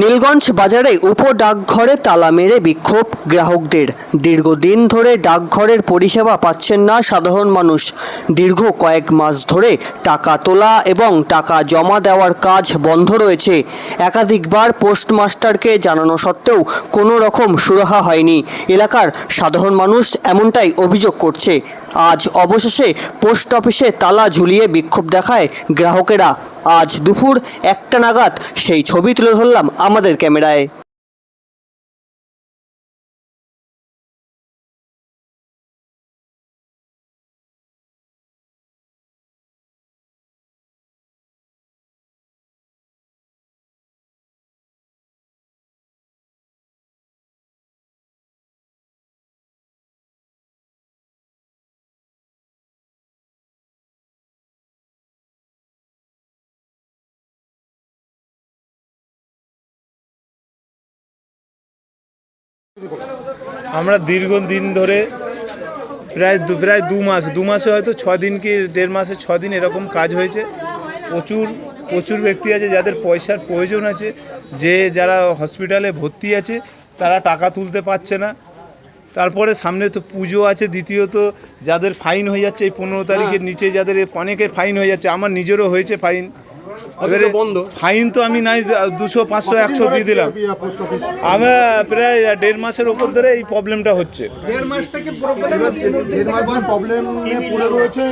নীলগঞ্জ বাজারে উপ ডাকঘরে তালা মেরে বিক্ষোভ। গ্রাহকদের দীর্ঘদিন ধরে ডাকঘরের পরিষেবা পাচ্ছেন না সাধারণ মানুষ। দীর্ঘ কয়েক মাস ধরে টাকা তোলা এবং টাকা জমা দেওয়ার কাজ বন্ধ রয়েছে। একাধিকবার পোস্টমাস্টারকে জানানো সত্ত্বেও কোনো রকম সুরাহা হয়নি। এলাকার সাধারণ মানুষ এমনটাই অভিযোগ করছে। আজ অবশেষে পোস্ট অফিসে তালা ঝুলিয়ে বিক্ষোভ দেখায় গ্রাহকেরা। আজ দুপুর একটা নাগাদ সেই ছবি তুলে ধরলাম আমাদের ক্যামেরায়। আমরা দীর্ঘ দিন ধরে প্রায় দু প্রায় দু মাস দু মাসে হয়তো ছ দিন কি দেড় মাসে ছ দিন এরকম কাজ হয়েছে। প্রচুর প্রচুর ব্যক্তি আছে যাদের পয়সার প্রয়োজন আছে। যে যারা হসপিটালে ভর্তি আছে তারা টাকা তুলতে পারছে না। তারপরে সামনে তো পুজো আছে দ্বিতীয়ত যাদের ফাইন হয়ে যাচ্ছে এই পনেরো তারিখের নিচে যাদের অনেকের ফাইন হয়ে যাচ্ছে আমার নিজেরও হয়েছে ফাইন এবারে ফাইন তো আমি নাই দুশো পাঁচশো একশো দিয়ে দিলাম। আমরা প্রায় দেড় মাসের ওপর ধরে এই প্রবলেমটা হচ্ছে। দেড় মাস ধরে প্রবলেম পড়ে রয়েছে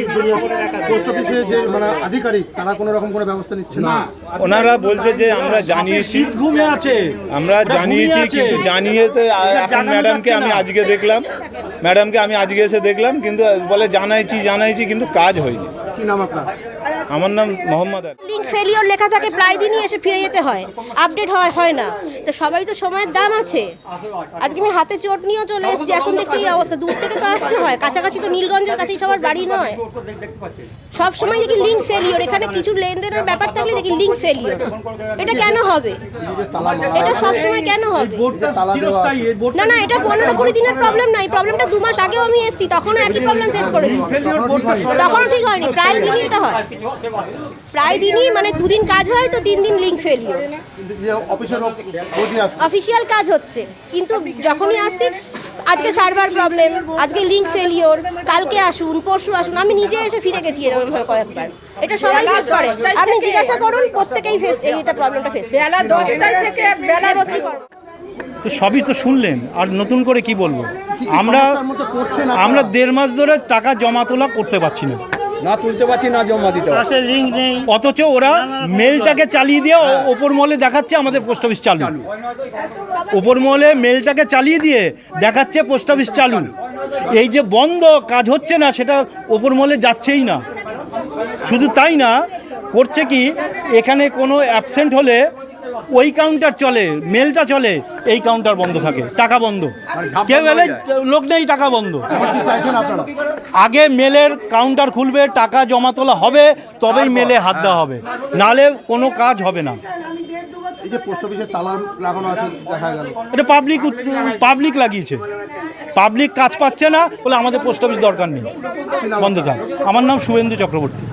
পোস্ট অফিসে যে মানে আধিকারিক তারা কোনো রকম কোনো ব্যবস্থা নিচ্ছে না। ওনারা বলছে যে আমরা জানিয়েছি। ঘুমে আছে। আমরা জানিয়েছি কিন্তু জানিয়ে তো এখন ম্যাডামকে আমি আজকে দেখলাম। ম্যাডামকে আমি আজকে এসে দেখলাম কিন্তু বলে জানাইছি জানাইছি কিন্তু কাজ হয়নি। কি নাম আপনার? আমার নাম মোহাম্মদ লিঙ্ক ফেলিওর লেখা থাকে, প্রায় দিনই এসে ফিরে যেতে হয়। আপডেট হয় হয় না। তো সবাই তো সময়ের দাম আছে। আজকে আমি হাতে চোট নিয়েও চলে এসেছি, এখন দেখছি এই অবস্থা। দূর থেকে তো আসতে হয়। কাছাকাছি তো নীলগঞ্জের কাছেই সবার বাড়ি নয়। সব সময় দেখি লিঙ্ক ফেলিওর এখানে কিছু লেনদেনের ব্যাপার থাকলে দেখি লিঙ্ক ফেলিওর এটা কেন হবে? এটা সব সময় কেন হবে। না না, এটা পনেরো কুড়ি দিনের প্রবলেম নাই প্রবলেমটা দু মাস আগেও আমি এসেছি, তখনও একই প্রবলেম ফেস করেছি। তখনও ঠিক হয়নি। প্রায় দিনই এটা হয়। প্রায় দিনই মানে দুদিন কাজ হয় তো তিন দিন লিঙ্ক ফেলিও কিন্তু যে অফিসের খোঁজ নিয়ে আসছে অফিসিয়াল কাজ হচ্ছে কিন্তু যখনই আসছি আজকে সার্ভার প্রবলেম আজকে লিঙ্ক ফেলিওর কালকে আসুন পরশু আসুন আমি নিজে এসে ফিরে গেছি এরকম কয়েকবার। এটা সবাই ফেস করে। আপনি জিজ্ঞাসা করুন প্রত্যেকেই ফেস এইটা প্রবলেমটা ফেস বেলা দশটায় থেকে বেলা বসি তো সবই তো শুনলেন আর নতুন করে কি বলব? আমরা? আমরা দেড় মাস ধরে টাকা জমা তোলা করতে পারছি না। না তুলতে পারছি না জমা দিতে পারছি। অথচ ওরা মেলটাকে চালিয়ে দিয়ে ও- ওপর মহলে দেখাচ্ছে আমাদের পোস্ট অফিস চালু। ওপর মহলে মেলটাকে চালিয়ে দিয়ে দেখাচ্ছে পোস্ট অফিস চালু। এই যে বন্ধ কাজ হচ্ছে না সেটা ওপর মহলে যাচ্ছেই না। শুধু তাই না করছে কি এখানে কোনো অ্যাবসেন্ট হলে ওই কাউন্টার চলে মেলটা চলে এই কাউন্টার বন্ধ থাকে টাকা বন্ধ। কেউ এলে লোক নেই টাকা বন্ধ। আগে মেলের কাউন্টার খুলবে টাকা জমা তোলা হবে তবেই মেলে হাত দেওয়া হবে। নালে কোনো কাজ হবে না। এই যে পোস্ট অফিসে তালা লাগানো আছে দেখা গেল। এটা পাবলিক পাবলিক লাগিয়েছে। পাবলিক কাজ পাচ্ছে না বলে আমাদের পোস্ট অফিস দরকার নেই। বন্ধ থাক। আমার নাম শুভেন্দু চক্রবর্তী।